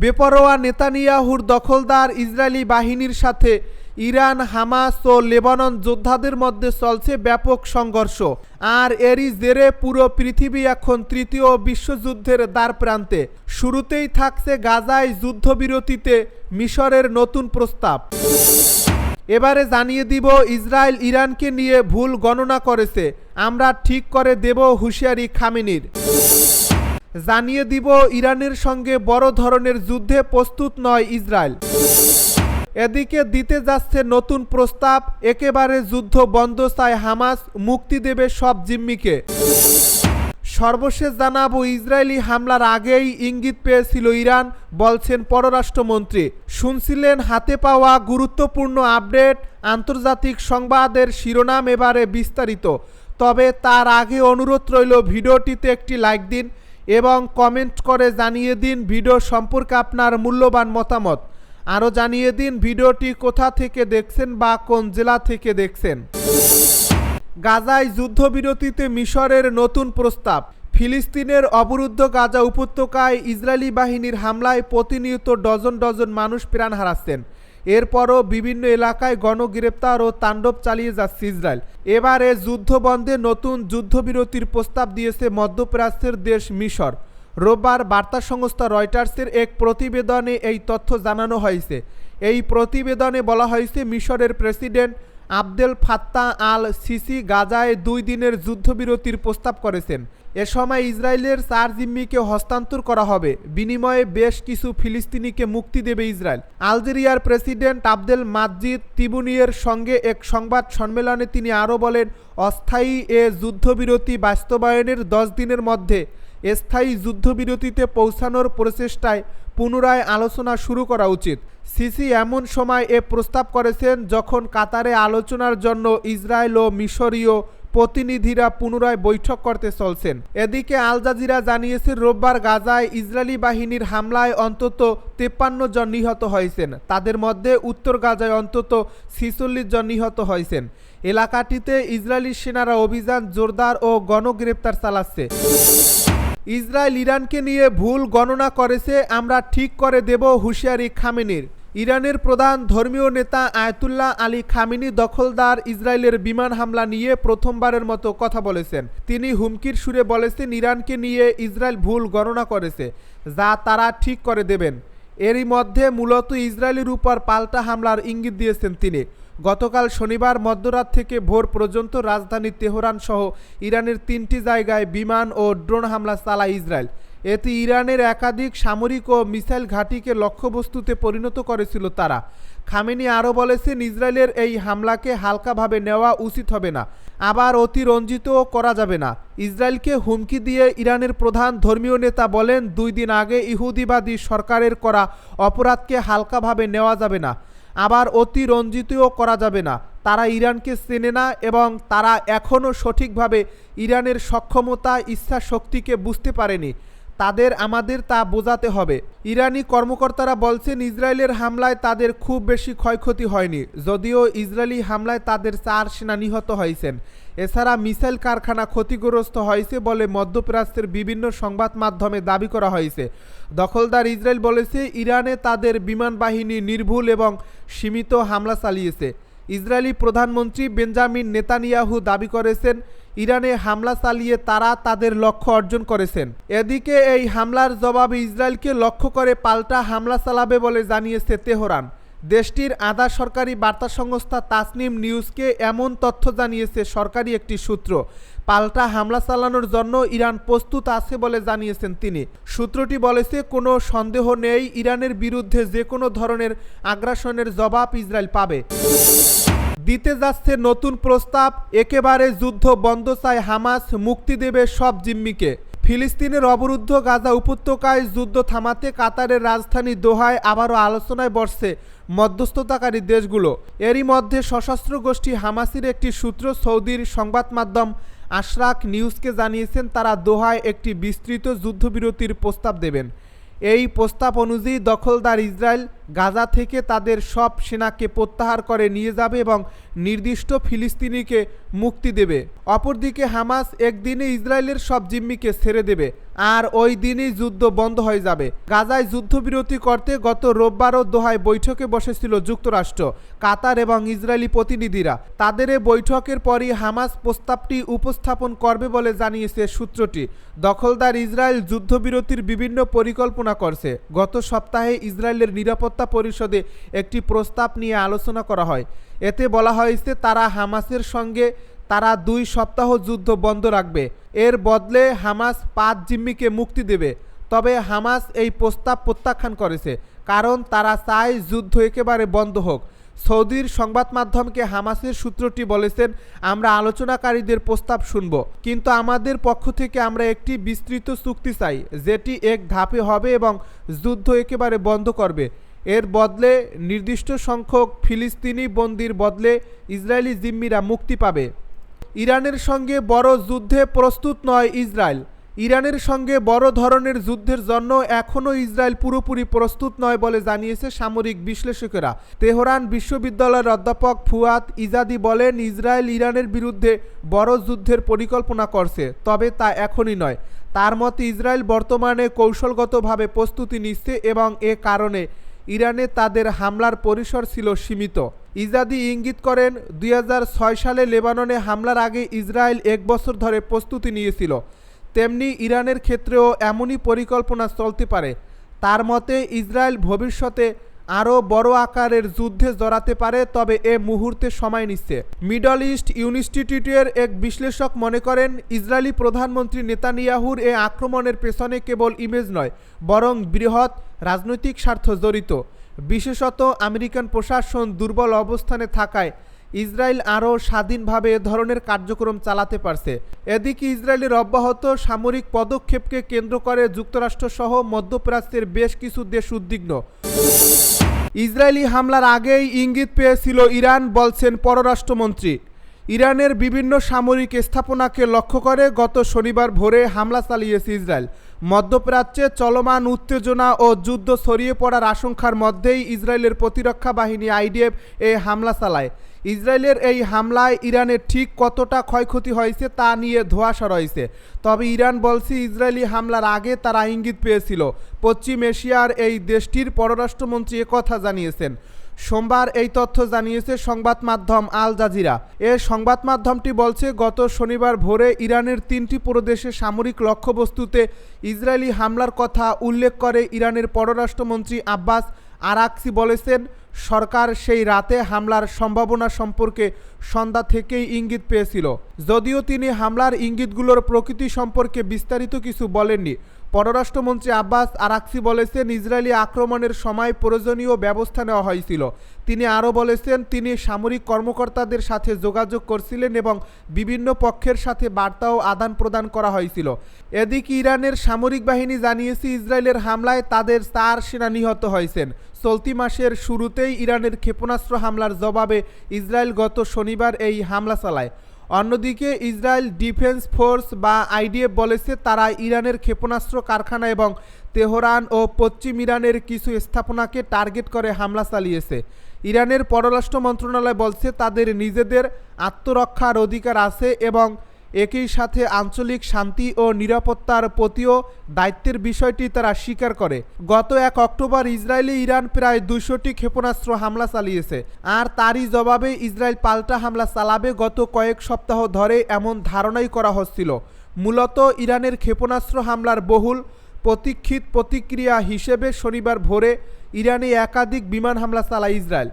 বেপরোয়া নেতানিয়াহুর দখলদার ইসরায়েলি বাহিনীর সাথে ইরান, হামাস ও লেবানন যোদ্ধাদের মধ্যে চলছে ব্যাপক সংঘর্ষ। আর এরই জেরে পুরো পৃথিবী এখন তৃতীয় বিশ্বযুদ্ধের দ্বার প্রান্তে শুরুতেই থাকছে গাজায় যুদ্ধবিরতিতে মিশরের নতুন প্রস্তাব। এবারে জানিয়ে দিব, ইসরায়েল ইরানকে নিয়ে ভুল গণনা করেছে। আমরা ঠিক করে দেব হুঁশিয়ারি খামেনির। জানিয়ে দিব, ইরানের সঙ্গে বড় ধরনের যুদ্ধে প্রস্তুত নয় ইসরায়েল। এদিকে দিতে যাচ্ছে নতুন প্রস্তাব, একেবারে যুদ্ধ বন্ধ চায় হামাস, মুক্তি দেবে সব জিম্মিকে। সর্বশেষ জানাব, ইসরায়েলি হামলার আগেই ইঙ্গিত পেয়েছিল ইরান, বলছেন পররাষ্ট্রমন্ত্রী। শুনছিলেন, হাতে পাওয়া গুরুত্বপূর্ণ আপডেট, আন্তর্জাতিক সংবাদের শিরোনাম এবারে বিস্তারিত। তবে তার আগে অনুরোধ রইল, ভিডিওটিতে একটি লাইক দিন এবং কমেন্ট করে জানিয়ে দিন ভিডিও সম্পর্কে আপনার মূল্যবান মতামত। আরও জানিয়ে দিন ভিডিওটি কোথা থেকে দেখছেন বা কোন জেলা থেকে দেখছেন। গাজায় যুদ্ধবিরতিতে মিশরের নতুন প্রস্তাব। ফিলিস্তিনের অবরুদ্ধ গাজা উপত্যকায় ইসরায়েলি বাহিনীর হামলায় প্রতিনিয়ত ডজন ডজন মানুষ প্রাণ হারাচ্ছেন। এরপরও বিভিন্ন এলাকায় গণগ্রেপ্তার ও তাণ্ডব চালিয়ে যাচ্ছে ইসরায়েল। এবারে যুদ্ধ বন্ধে নতুন যুদ্ধবিরতির প্রস্তাব দিয়েছে মধ্যপ্রাচ্যের দেশ মিশর। রোববার বার্তা সংস্থা রয়টার্সের এক প্রতিবেদনে এই তথ্য জানানো হয়েছে। এই প্রতিবেদনে বলা হয়েছে, মিশরের president Abdel Fattah al Sisi গাজায় দুই দিনের যুদ্ধবিরতির প্রস্তাব করেছেন। এ সময় ইসরায়েলের চার জিম্মিকে হস্তান্তর করা হবে। বিনিময়ে বেশ কিছু ফিলিস্তিনিকে মুক্তি দেবে ইসরায়েল। আলজেরিয়ার প্রেসিডেন্ট আবদেল মাজিদ তিবুনিয়ের সঙ্গে এক সংবাদ সম্মেলনে তিনি আরও বলেন, অস্থায়ী এ যুদ্ধবিরতি বাস্তবায়নের দশ দিনের মধ্যে স্থায়ী যুদ্ধবিরতিতে পৌঁছানোর প্রচেষ্টায় পুনরায় আলোচনা শুরু করা উচিত। সিসি এমন সময় এ প্রস্তাব করেছেন যখন কাতারে আলোচনার জন্য ইসরায়েল ও মিশরীয় প্রতিনিধিরা পুনরায় বৈঠক করতে চলছেন। এদিকে আল জাজিরা জানিয়েছে রোববার গাজায় ইসরায়েলি বাহিনীর হামলায় অন্তত তেপ্পান্ন জন নিহত হয়েছেন। তাদের মধ্যে উত্তর গাজায় অন্তত ছিচল্লিশ জন নিহত হয়েছেন। এলাকাটিতে ইসরায়েলি সেনারা অভিযান জোরদার ও গণগ্রেপ্তার চালাচ্ছে। ইসরায়েল ইরানকে নিয়ে ভুল গণনা করেছে, আমরা ঠিক করে দেব হুঁশিয়ারি খামেনির। ইরানের প্রধান ধর্মীয় নেতা আয়তুল্লাহ আলী খামিনি দখলদার ইসরায়েলের বিমান হামলা নিয়ে প্রথমবারের মতো কথা বলেছেন। তিনি হুমকির সুরে বলেছেন, ইরানকে নিয়ে ইসরায়েল ভুল গণনা করেছে, যা তারা ঠিক করে দেবেন। এরই মধ্যে মূলত ইসরায়েলের উপর পাল্টা হামলার ইঙ্গিত দিয়েছেন তিনি। গতকাল শনিবার মধ্যরাত থেকে ভোর পর্যন্ত রাজধানী তেহরান সহ ইরানের তিনটি জায়গায় বিমান ও ড্রোন হামলা চালায় ইসরায়েল। এতে ইরানের একাধিক সামরিক ও মিসাইল ঘাঁটিকে লক্ষ্যবস্তুতে পরিণত করেছিল তারা। খামেনি আরও বলেছেন, ইসরায়েলের এই হামলাকে হালকাভাবে নেওয়া উচিত হবে না, আবার অতিরঞ্জিতও করা যাবে না। ইসরায়েলকে হুমকি দিয়ে ইরানের প্রধান ধর্মীয় নেতা বলেন, দুই দিন আগে ইহুদিবাদী সরকারের করা অপরাধকে হালকাভাবে নেওয়া যাবে না, আবার অতিরঞ্জিতও করা যাবে না। তারা ইরানকে চেনে না এবং তারা এখনও সঠিকভাবে ইরানের সক্ষমতা ইচ্ছা শক্তিকে বুঝতে পারেনি। তাদের আমাদের তা বোঝাতে হবে। ইরানি কর্মকর্তারা বলছেন, ইসরায়েলের হামলায় তাদের খুব বেশি ক্ষয়ক্ষতি হয়নি, যদিও ইসরায়েলি হামলায় তাদের চার সেনা নিহত হয়েছেন। এছাড়া মিসাইল কারখানা ক্ষতিগ্রস্ত হয়েছে বলে মধ্যপ্রাচ্যের বিভিন্ন সংবাদ মাধ্যমে দাবি করা হয়েছে। দখলদার ইসরায়েল বলেছে, ইরানে তাদের বিমান বাহিনী নির্ভুল এবং সীমিত হামলা চালিয়েছে। ইসরায়েলি প্রধানমন্ত্রী বেঞ্জামিন নেতানিয়াহু দাবি করেছেন ইরানে হামলা চালিয়ে তারা তাদের লক্ষ্য অর্জন করেছেন। এদিকে এই হামলার জবাবে ইসরায়েলকে লক্ষ্য করে পাল্টা হামলা চালাবে বলে জানিয়েছে তেহরান। দেশটির আধা সরকারি বার্তা সংস্থা তাসনিম নিউজকে এমন তথ্য জানিয়েছে সরকারি একটি সূত্র। পাল্টা হামলা চালানোর জন্য ইরান প্রস্তুত আছে বলে জানিয়েছেন তিনি। সূত্রটি বলেছে, কোনো সন্দেহ নেই, ইরানের বিরুদ্ধে যে কোনো ধরনের আগ্রাসনের জবাব ইসরায়েল পাবে। দিতে যাচ্ছে নতুন প্রস্তাব, একেবারে যুদ্ধ বন্ধ চায় হামাস, মুক্তি দেবে সব জিম্মিকে। ফিলিস্তিনের অবরুদ্ধ গাজা উপত্যকায় যুদ্ধ থামাতে কাতারের রাজধানী দোহায় আবারও আলোচনায় বসছে মধ্যস্থতাকারী দেশগুলো। এরই মধ্যে সশস্ত্র গোষ্ঠী হামাসির একটি সূত্র সৌদির সংবাদ মাধ্যম আশরাক নিউজকে জানিয়েছেন, তারা দোহায় একটি বিস্তৃত যুদ্ধবিরতির প্রস্তাব দেবেন। এই প্রস্তাব অনুযায়ী দখলদার ইসরায়েল গাজা থেকে তাদের সব সেনাকে প্রত্যাহার করে নিয়ে যাবে এবং নির্দিষ্ট ফিলিস্তিনিকে মুক্তি দেবে। অপরদিকে হামাস একদিনে ইসরায়েলের সব জিম্মিকে ছেড়ে দেবে আর ওই দিনই যুদ্ধ বন্ধ হয়ে যাবে। গাজায় যুদ্ধবিরতি করতে গত রোববারও দোহায় বৈঠকে বসেছিল যুক্তরাষ্ট্র, কাতার এবং ইসরায়েলি প্রতিনিধিরা। তাদের বৈঠকের পরই হামাস প্রস্তাবটি উপস্থাপন করবে বলে জানিয়েছে সূত্রটি। দখলদার ইসরায়েল যুদ্ধবিরতির বিভিন্ন পরিকল্পনা করছে। গত সপ্তাহে ইসরায়েলের নিরাপত্তা পরিষদে একটি প্রস্তাব নিয়ে আলোচনা করা হয়। এতে বলা হয়েছে, তারা হামাসের সঙ্গে তারা দুই সপ্তাহ যুদ্ধ বন্ধ রাখবে। এর বদলে হামাস পাঁচ জিম্মিকে মুক্তি দেবে। তবে হামাস এই প্রস্তাব প্রত্যাখ্যান করেছে, কারণ তারা চায় যুদ্ধ একেবারে বন্ধ হোক। সৌদির সংবাদ মাধ্যমকে হামাসের সূত্রটি বলেছেন, আমরা আলোচনাকারীদের প্রস্তাব শুনব। কিন্তু আমাদের পক্ষ থেকে আমরা একটি বিস্তৃত চুক্তি চাই, যেটি এক ধাপে হবে এবং যুদ্ধ একেবারে বন্ধ করবে। এর বদলে নির্দিষ্ট সংখ্যক ফিলিস্তিনি বন্দির বদলে ইসরায়েলি জিম্মিরা মুক্তি পাবে। ইরানের সঙ্গে বড় যুদ্ধে প্রস্তুত নয় ইসরায়েল। ইরানের সঙ্গে বড় ধরনের যুদ্ধের জন্য এখনও ইসরায়েল পুরোপুরি প্রস্তুত নয় বলে জানিয়েছে সামরিক বিশ্লেষকেরা। তেহরান বিশ্ববিদ্যালয়ের অধ্যাপক ফুয়াদ ইজাদি বলেন, ইসরায়েল ইরানের বিরুদ্ধে বড় যুদ্ধের পরিকল্পনা করছে, তবে তা এখনই নয়। তার মতে, ইসরায়েল বর্তমানে কৌশলগতভাবে প্রস্তুতি নিচ্ছে এবং এ কারণে ইরানে তাদের হামলার পরিসর ছিল সীমিত। ইজাদি ইঙ্গিত করেন দু হাজার ছয় সালে লেবাননে হামলার আগে ইসরায়েল এক বছর ধরে প্রস্তুতি নিয়েছিল। তেমনি ইরানের ক্ষেত্রেও এমনই পরিকল্পনা চলতে পারে। তার মতে, ইসরায়েল ভবিষ্যতে আরও বড় আকারের যুদ্ধে জড়াতে পারে, তবে এ মুহূর্তে সময় নিচ্ছে। মিডল ইস্ট ইনস্টিটিউটের এক বিশ্লেষক মনে করেন, ইসরায়েলি প্রধানমন্ত্রী নেতানিয়াহুর এ আক্রমণের পেছনে কেবল ইমেজ নয়, বরং বৃহৎ রাজনৈতিক স্বার্থ জড়িত। বিশেষত আমেরিকান প্রশাসন দুর্বল অবস্থানে থাকায় ইসরায়েল আরও স্বাধীনভাবে এ ধরনের কার্যক্রম চালাতে পারছে। এদিকে ইসরায়েলের অব্যাহত সামরিক পদক্ষেপকে কেন্দ্র করে যুক্তরাষ্ট্রসহ মধ্যপ্রাচ্যের বেশ কিছু দেশ উদ্বিগ্ন। ইসরায়েলি হামলার আগেই ইঙ্গিত পেয়েছিল ইরান, বলছেন পররাষ্ট্রমন্ত্রী। ইরানের বিভিন্ন সামরিক স্থাপনাকে লক্ষ্য করে গত শনিবার ভোরে হামলা চালিয়েছে ইসরায়েল। মধ্যপ্রাচ্যে চলমান উত্তেজনা ও যুদ্ধ ছড়িয়ে পড়ার আশঙ্কার মধ্যেই ইসরায়েলের প্রতিরক্ষা বাহিনী আইডিএফ এ হামলা চালায়। ইসরায়েলের এই হামলায় ইরানের ঠিক কতটা ক্ষয়ক্ষতি হয়েছে তা নিয়ে ধোঁয়াশা রয়েছে। তবে ইরান বলছে, ইসরায়েলি হামলার আগে তারা ইঙ্গিত পেয়েছিল। পশ্চিম এশিয়ার এই দেশটির পররাষ্ট্রমন্ত্রী কথা জানিয়েছেন। সোমবার এই তথ্য জানিয়েছে সংবাদ মাধ্যম আল জাজিরা। এ সংবাদ মাধ্যমটি বলছে, গত শনিবার ভোরে ইরানের তিনটি প্রদেশে সামরিক লক্ষ্যবস্তুতে ইসরায়েলি হামলার কথা উল্লেখ করে ইরানের পররাষ্ট্রমন্ত্রী আব্বাস আরাকসি বলেছেন সরকার সেই রাতে হামলার সম্ভাবনা সম্পর্কে সন্ধ্যা থেকেই ইঙ্গিত পেয়েছিল। যদিও তিনি হামলার ইঙ্গিতগুলোর প্রকৃতি সম্পর্কে বিস্তারিত কিছু বলেননি। পররাষ্ট্রমন্ত্রী আব্বাস আরাকসি বলেছেন, ইসরায়েলি আক্রমণের সময় প্রয়োজনীয় ব্যবস্থা নেওয়া হয়েছিল। তিনি আরও বলেছেন, তিনি সামরিক কর্মকর্তাদের সাথে যোগাযোগ করছিলেন এবং বিভিন্ন পক্ষের সাথে বার্তাও আদান প্রদান করা হয়েছিল। এদিকে ইরানের সামরিক বাহিনী জানিয়েছে, ইসরায়েলের হামলায় তাদের চার সেনা নিহত হয়েছেন। চলতি মাসের শুরুতেই ইরানের ক্ষেপণাস্ত্র হামলার জবাবে ইসরায়েল গত শনিবার এই হামলা চালায়। অন্যদিকে ইসরায়েল ডিফেন্স ফোর্স বা আইডিএফ বলেছে তারা ইরানের ক্ষেপণাস্ত্র কারখানা এবং তেহরান ও পশ্চিম ইরানের কিছু স্থাপনাকে টার্গেট করে হামলা চালিয়েছে। ইরানের পররাষ্ট্র মন্ত্রণালয় বলছে তাদের নিজেদের আত্মরক্ষার অধিকার আছে এবং একই সাথে আঞ্চলিক শান্তি ও নিরাপত্তার প্রতিও দায়িত্বের বিষয়টি তারা স্বীকার করে। গত এক অক্টোবর ইসরায়েলে ইরান প্রায় দুশোটি ক্ষেপণাস্ত্র হামলা চালিয়েছে, আর তারই জবাবে ইসরায়েল পাল্টা হামলা চালাবে গত কয়েক সপ্তাহ ধরে এমন ধারণাই করা হচ্ছিল। মূলত ইরানের ক্ষেপণাস্ত্র হামলার বহুল প্রতীক্ষিত প্রতিক্রিয়া হিসেবে শনিবার ভোরে ইরানে একাধিক বিমান হামলা চালায় ইসরায়েল।